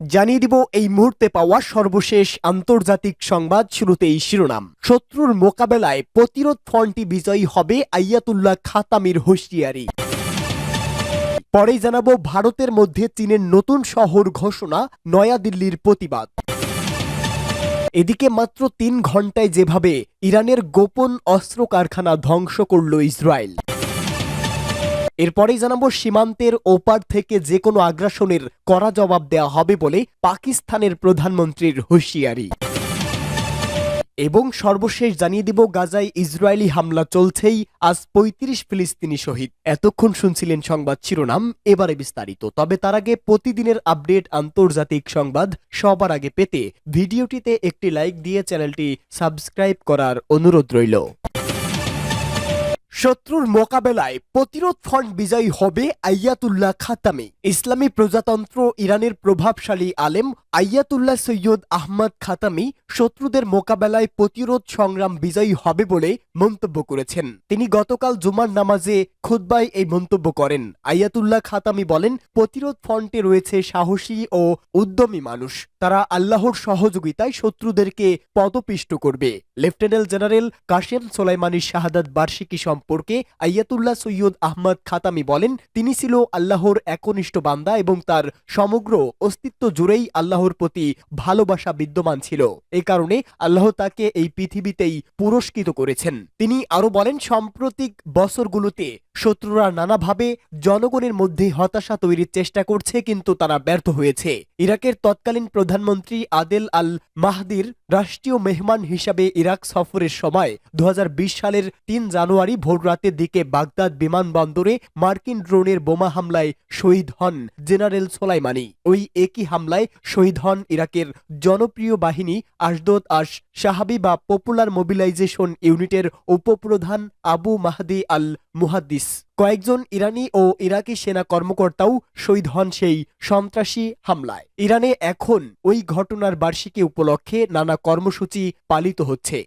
জানিয়ে দিব এই মুহূর্তে পাওয়া সর্বশেষ আন্তর্জাতিক সংবাদ শুরুতেই শিরোনাম। শত্রুর মোকাবেলায় প্রতিরোধ ফ্রন্টটি বিজয়ী হবে আইয়াতুল্লাহ খাতামির হুঁশিয়ারি। পরে জানাব ভারতের মধ্যে চীনের নতুন শহর ঘোষণা, নয়াদিল্লির প্রতিবাদ। এদিকে মাত্র তিন ঘন্টায় যেভাবে ইরানের গোপন অস্ত্র কারখানা ধ্বংস করল ইসরায়েল। এরপরেই জানাব, সীমান্তের ওপার থেকে যে কোনো আগ্রাসনের কড়া জবাব দেওয়া হবে বলে পাকিস্তানের প্রধানমন্ত্রীর হুঁশিয়ারি। এবং সর্বশেষ জানিয়ে দিব, গাজায় ইসরায়েলি হামলা চলছেই, আজ পঁয়ত্রিশ ফিলিস্তিনি শহীদ। এতক্ষণ শুনছিলেন সংবাদ শিরোনাম, এবারে বিস্তারিত। তবে তার আগে প্রতিদিনের আপডেট আন্তর্জাতিক সংবাদ সবার আগে পেতে ভিডিওটিতে একটি লাইক দিয়ে চ্যানেলটি সাবস্ক্রাইব করার অনুরোধ রইল। শত্রুর মোকাবেলায় প্রতিরোধ ফ্রন্ট বিজয়ী হবে আইয়াতুল্লাহ খাতামি। ইসলামী প্রজাতন্ত্র ইরানের প্রভাবশালী আলেম আইয়াতুল্লাহ সৈয়দ আহমদ খাতামি শত্রুদের মোকাবেলায় প্রতিরোধ সংগ্রাম বিজয়ী হবে বলে মন্তব্য করেছেন। তিনি গতকাল জুমার নামাজে খুদ্বায় এই মন্তব্য করেন। আইয়াতুল্লাহ খাতামি বলেন, প্রতিরোধ ফ্রন্টে রয়েছে সাহসী ও উদ্যমী মানুষ। তারা আল্লাহর সহযোগিতায় শত্রুদেরকে পদপিষ্ট করবে। লেফটেন্যান্ট জেনারেল কাশেম সোলাইমানির শাহাদাত বার্ষিকী সম্পর্কে আইয়াতুল্লাহ সৈয়দ আহমদ খাতামি বলেন, তিনি ছিল আল্লাহর একনিষ্ঠ বান্দা এবং তার সমগ্র অস্তিত্ব জুড়েই আল্লাহর প্রতি ভালোবাসা বিদ্যমান ছিল। এ কারণে আল্লাহ তাকে এই পৃথিবীতেই পুরস্কৃত করেছেন। তিনি আরও বলেন, সাম্প্রতিক বছরগুলোতে শত্রুরা নানাভাবে জনগণের মধ্যে হতাশা তৈরির চেষ্টা করছে, কিন্তু তারা ব্যর্থ হয়েছে। ইরাকের তৎকালীন প্রধানমন্ত্রী আদেল আল মাহদির রাষ্ট্রীয় মেহমান হিসাবে ইরাক সফরের সময় দু হাজার বিশ সালের তিন জানুয়ারি ভোররাতের দিকে বাগদাদ বিমানবন্দরে মার্কিন ড্রোনের বোমা হামলায় শহীদ হন জেনারেল সোলাইমানি। ওই একই হামলায় শহীদ হন ইরাকের জনপ্রিয় বাহিনী আশদোদ আশ সাহাবি বা পপুলার মোবিলাইজেশন ইউনিটের উপপ্রধান আবু মাহদি আল মুহাদ্দিস কয়েকজন ইরানি ও ইরাকি সেনা কর্মকর্তাও শহীদ হন সেই সন্ত্রাসী হামলায়। ইরানে এখন ওই ঘটনার বার্ষিকী উপলক্ষে নানা কর্মসূচি পালিত হচ্ছে।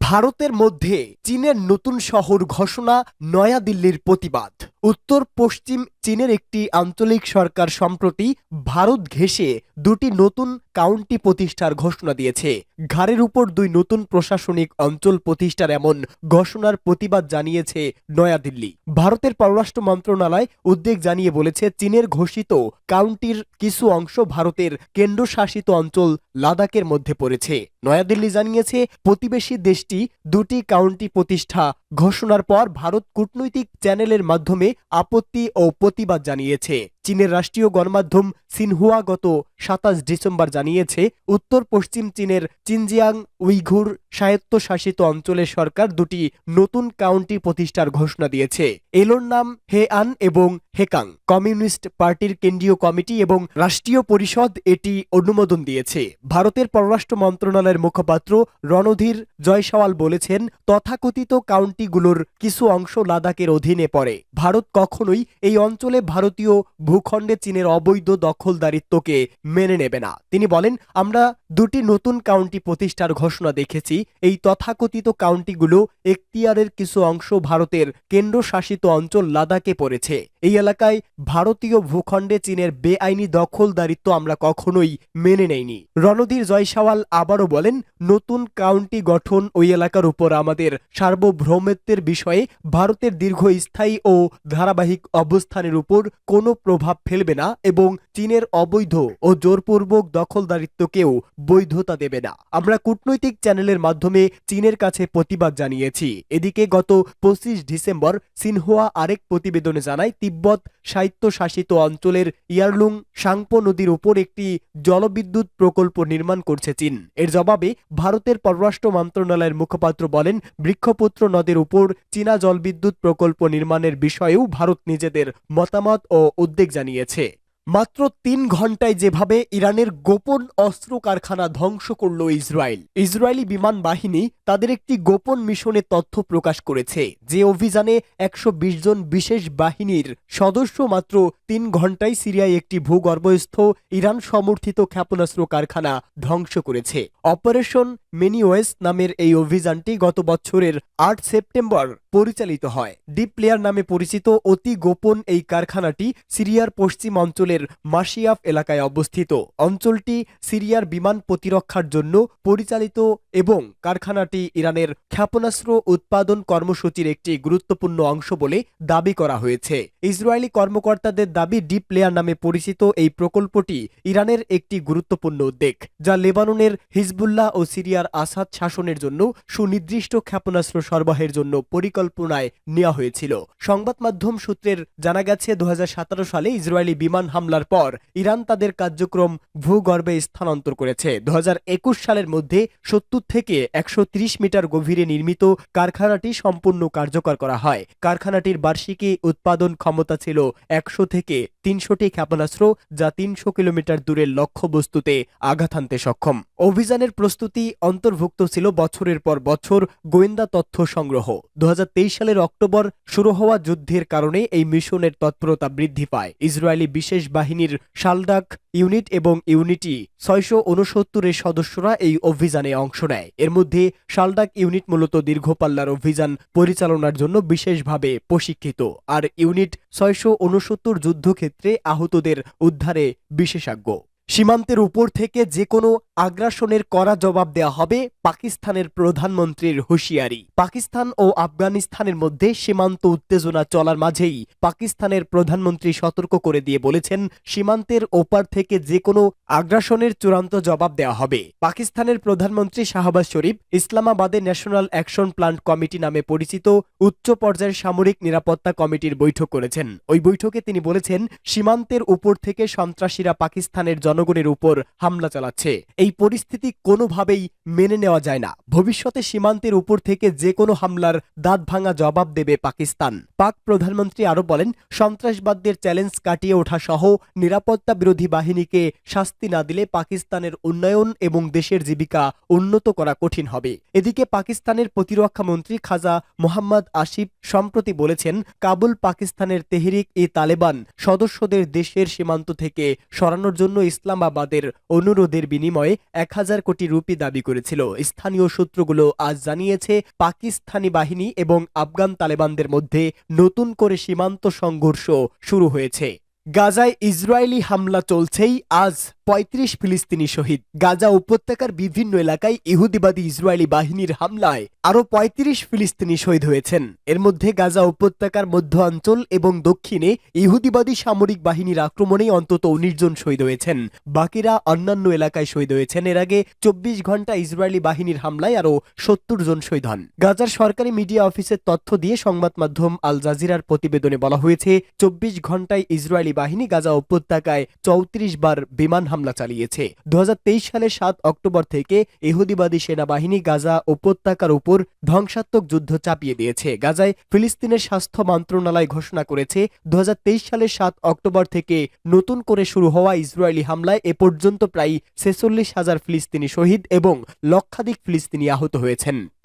ভারতের মধ্যে চীনের নতুন শহর ঘোষণা নয়াদিল্লির প্রতিবাদ। উত্তর পশ্চিম চীনের একটি আঞ্চলিক সরকার সম্প্রতি ভারত ঘেঁষে দুটি নতুন কাউন্টি প্রতিষ্ঠার ঘোষণা দিয়েছে। ঘাড়ের উপর দুই নতুন প্রশাসনিক অঞ্চল প্রতিষ্ঠার এমন ঘোষণার প্রতিবাদ জানিয়েছে নয়াদিল্লি। ভারতের পররাষ্ট্র মন্ত্রণালয় উদ্বেগ জানিয়ে বলেছে, চীনের ঘোষিত কাউন্টির কিছু অংশ ভারতের কেন্দ্রশাসিত অঞ্চল লাদাখের মধ্যে পড়েছে। নয়াদিল্লি জানিয়েছে, প্রতিবেশী দেশটি দুটি কাউন্টি প্রতিষ্ঠা ঘোষণার পর ভারত কূটনৈতিক চ্যানেলের মাধ্যমে আপত্তি ও প্রতিবাদ জানিয়েছে। চীনের রাষ্ট্রীয় গণমাধ্যম সিনহুয়া গত সাতাশ ডিসেম্বর জানিয়েছে উত্তর পশ্চিম চীনের চিনজিয়াং উইঘুর স্বায়ত্তশাসিত অঞ্চলের সরকার দুটি নতুন কাউন্টি প্রতিষ্ঠার ঘোষণা দিয়েছে। এলোর নাম হে আন এবং হেকাং। কমিউনিস্ট পার্টির কেন্দ্রীয় কমিটি এবং রাষ্ট্রীয় পরিষদ এটি অনুমোদন দিয়েছে। ভারতের পররাষ্ট্র মন্ত্রণালয়ের মুখপাত্র রণধীর জয়সওয়াল বলেছেন, তথাকথিত কাউন্টিগুলোর কিছু অংশ লাদাখের অধীনে পড়ে। ভারত কখনোই এই অঞ্চলে ভারতীয় ভূখণ্ডে চীনের অবৈধ দখলদারিত্বকে মেনে নেবে না। তিনি বলেন, আমরা দুটি নতুন কাউন্টি প্রতিষ্ঠার ঘোষণা দেখেছি। এই তথাকথিত কাউন্টিগুলো এখতিয়ারের কিছু অংশ ভারতের কেন্দ্রশাসিত অঞ্চল লাদাখে পড়েছে। এই এলাকায় ভারতীয় ভূখণ্ডে চীনের বেআইনি দখলদারিত্ব আমরা কখনোই মেনে নেইনি। রণধীর জয়সাওয়াল আবারও বলেন, নতুন কাউন্টি গঠন ওই এলাকার উপর আমাদের সার্বভৌমত্বের বিষয়ে ভারতের দীর্ঘস্থায়ী ও ধারাবাহিক অবস্থানের উপর কোনো প্রভাব ফেলবে না এবং চীনের অবৈধ ও জোরপূর্বক দখলদারিত্বকেও বৈধতা দেবে না। আমরা কূটনৈতিক চ্যানেলের মাধ্যমে চীনের কাছে প্রতিবাদ জানিয়েছি। এদিকে গত পঁচিশ ডিসেম্বর সিনহুয়া আরেক প্রতিবেদনে জানায়, তিব্বত স্বায়ত্তশাসিত অঞ্চলের ইয়ারলুং সাংপো নদীর উপর একটি জলবিদ্যুৎ প্রকল্প নির্মাণ করছে চীন। এর জবাবে ভারতের পররাষ্ট্র মন্ত্রণালয়ের মুখপাত্র বলেন, বৃক্ষপুত্র নদের উপর চীনা জলবিদ্যুৎ প্রকল্প নির্মাণের বিষয়েও ভারত নিজেদের মতামত ও উদ্বেগ জানিয়েছে। মাত্র তিন ঘন্টায় যেভাবে ইরানের গোপন অস্ত্র কারখানা ধ্বংস করল ইসরায়েল, ইসরায়েলি বিমান বাহিনী তাদের একটি গোপন মিশনে তথ্য প্রকাশ করেছে, যে অভিযানে একশো বিশ জন বিশেষ বাহিনীর সদস্য মাত্র তিন ঘন্টায় সিরিয়ায় একটি ভূগর্ভস্থ ইরান সমর্থিত ক্ষেপণাস্ত্র কারখানা ধ্বংস করেছে। অপারেশন মেনিওয়েস নামের এই অভিযানটি গত বছরের আট সেপ্টেম্বর পরিচালিত হয়। ডিপ প্লেয়ার নামে পরিচিত অতি গোপন এই কারখানাটি সিরিয়ার পশ্চিম অঞ্চলের মাসিয়াফ এলাকায় অবস্থিত। অঞ্চলটি সিরিয়ার বিমান প্রতিরক্ষার জন্য পরিচালিত এবং কারখানাটি ইরানের ক্ষেপণাস্ত্র উৎপাদন কর্মসূচির একটি গুরুত্বপূর্ণ অংশ বলে দাবি করা হয়েছে। ইসরায়েলি কর্মকর্তাদের দাবি ডিপ নামে পরিচিত এই প্রকল্পটি ইরানের একটি গুরুত্বপূর্ণ উদ্বেগ যা লেবাননের হিজবুল্লাহ ও সিরিয়ার আসাদ শাসনের জন্য সুনির্দিষ্ট ক্ষেপণাস্ত্র সরবরাহের জন্য পরিকল্পনায় নেওয়া হয়েছিল। সংবাদ মাধ্যম সূত্রের জানা গেছে, দুহাজার সতেরো সালে ইসরায়েলি বিমান হামলার পর ইরান তাদের কার্যক্রম ভূগর্ভে স্থানান্তর করেছে। দু হাজার একুশ সালের মধ্যে সত্তর থেকে একশো ত্রিশ মিটার গভীরে নির্মিত কারখানাটি সম্পূর্ণ কার্যকর করা হয়। কারখানাটির বার্ষিকী উৎপাদন ক্ষমতা ছিল একশো থেকে তিনশোটি ক্ষেপণাস্ত্র, যা তিনশো কিলোমিটার দূরের লক্ষ্যবস্তুতে আঘাত হানতে সক্ষম। অভিযানের প্রস্তুতি অন্তর্ভুক্ত ছিল বছরের পর বছর গোয়েন্দা তথ্য সংগ্রহ। দুহাজার তেইশ সালের অক্টোবর শুরু হওয়া যুদ্ধের কারণে এই মিশনের তৎপরতা বৃদ্ধি পায়। ইসরায়েলি বিশেষ বাহিনীর শালডাক ইউনিট এবং ইউনিটি ছয়শো উনসত্তরের সদস্যরা এই অভিযানে অংশ নেয়। এর মধ্যে শালডাক ইউনিট মূলত দীর্ঘপাল্লার অভিযান পরিচালনার জন্য বিশেষভাবে প্রশিক্ষিত, আর ইউনিট ছয়শো উনসত্তর যুদ্ধক্ষেত্রে আহতদের উদ্ধারে বিশেষজ্ঞ। সীমান্তের উপর থেকে যে কোনো আগ্রাসনের কড়া জবাব দেওয়া হবে পাকিস্তানের প্রধানমন্ত্রীর হুঁশিয়ারি। পাকিস্তান ও আফগানিস্তানের মধ্যে সীমান্ত উত্তেজনা চলার মাঝেই পাকিস্তানের প্রধানমন্ত্রী সতর্ক করে দিয়ে বলেছেন, সীমান্তের ওপার থেকে যে কোনো আগ্রাসনের চূড়ান্ত জবাব দেওয়া হবে। পাকিস্তানের প্রধানমন্ত্রী শাহবাজ শরীফ ইসলামাবাদে ন্যাশনাল অ্যাকশন প্ল্যান কমিটি নামে পরিচিত উচ্চ পর্যায়ের সামরিক নিরাপত্তা কমিটির বৈঠক করেছেন। ওই বৈঠকে তিনি বলেছেন, সীমান্তের উপর থেকে সন্ত্রাসীরা পাকিস্তানের জনগণের উপর হামলা চালাচ্ছে। এই পরিস্থিতি কোনোভাবেই মেনে নেওয়া যায় না। ভবিষ্যতে সীমান্তের উপর থেকে যে কোনো হামলার দাঁত ভাঙা জবাব দেবে পাকিস্তান। পাক প্রধানমন্ত্রী আরও বলেন, সন্ত্রাসবাদদের চ্যালেঞ্জ কাটিয়ে ওঠা সহ নিরাপত্তা বিরোধী বাহিনীকে শাস্তি না দিলে পাকিস্তানের উন্নয়ন এবং দেশের জীবিকা উন্নত করা কঠিন হবে। এদিকে পাকিস্তানের প্রতিরক্ষা মন্ত্রী খাজা মোহাম্মদ আসিফ সম্প্রতি বলেছেন, কাবুল পাকিস্তানের তেহরিক ই তালেবান সদস্যদের দেশের সীমান্ত থেকে সরানোর জন্য ইসলামাবাদের অনুরোধের বিনিময়ে এক হাজার কোটি রুপি দাবি করেছিল। স্থানীয় সূত্রগুলো আজ জানিয়েছে, পাকিস্তানি বাহিনী এবং আফগান তালেবানদের মধ্যে নতুন করে সীমান্ত সংঘর্ষ শুরু হয়েছে। গাজায় ইসরায়েলি হামলা চলছেই আজ পঁয়ত্রিশ ফিলিস্তিনি শহীদ। গাজা উপত্যকার বিভিন্ন এলাকায় ইহুদিবাদী ইসরায়েলি বাহিনীর হামলায় আরও পঁয়ত্রিশ ফিলিস্তিনি শহীদ হয়েছেন। এর মধ্যে গাজা উপত্যকার মধ্য অঞ্চল এবং দক্ষিণে ইহুদিবাদী সামরিক বাহিনীর আক্রমণেই অন্তত উনিশ জন শহীদ হয়েছেন। বাকিরা অন্যান্য এলাকায় শহীদ হয়েছেন। এর আগে চব্বিশ ঘণ্টা ইসরায়েলি বাহিনীর হামলায় আরও সত্তর জন শহীদ হন। গাজার সরকারি মিডিয়া অফিসের তথ্য দিয়ে সংবাদ মাধ্যম আল জাজিরার প্রতিবেদনে বলা হয়েছে, চব্বিশ ঘন্টায় ইসরায়েলি বাহিনী গাজা উপত্যকায় চৌত্রিশ বার বিমান হামলা চালিয়েছে। দু হাজার তেইশ সালের সাত অক্টোবর থেকে ইহুদিবাদী সেনাবাহিনী গাজা উপত্যকার উপর ধ্বংসাত্মক যুদ্ধ চাপিয়ে দিয়েছে। গাজায় ফিলিস্তিনের স্বাস্থ্য মন্ত্রণালয় ঘোষণা করেছে, দুহাজার তেইশ সালের সাত অক্টোবর থেকে নতুন করে শুরু হওয়া ইসরায়েলি হামলায় এ পর্যন্ত প্রায় ছেচল্লিশ হাজার ফিলিস্তিনি শহীদ এবং লক্ষাধিক ফিলিস্তিনি আহত হয়েছেন।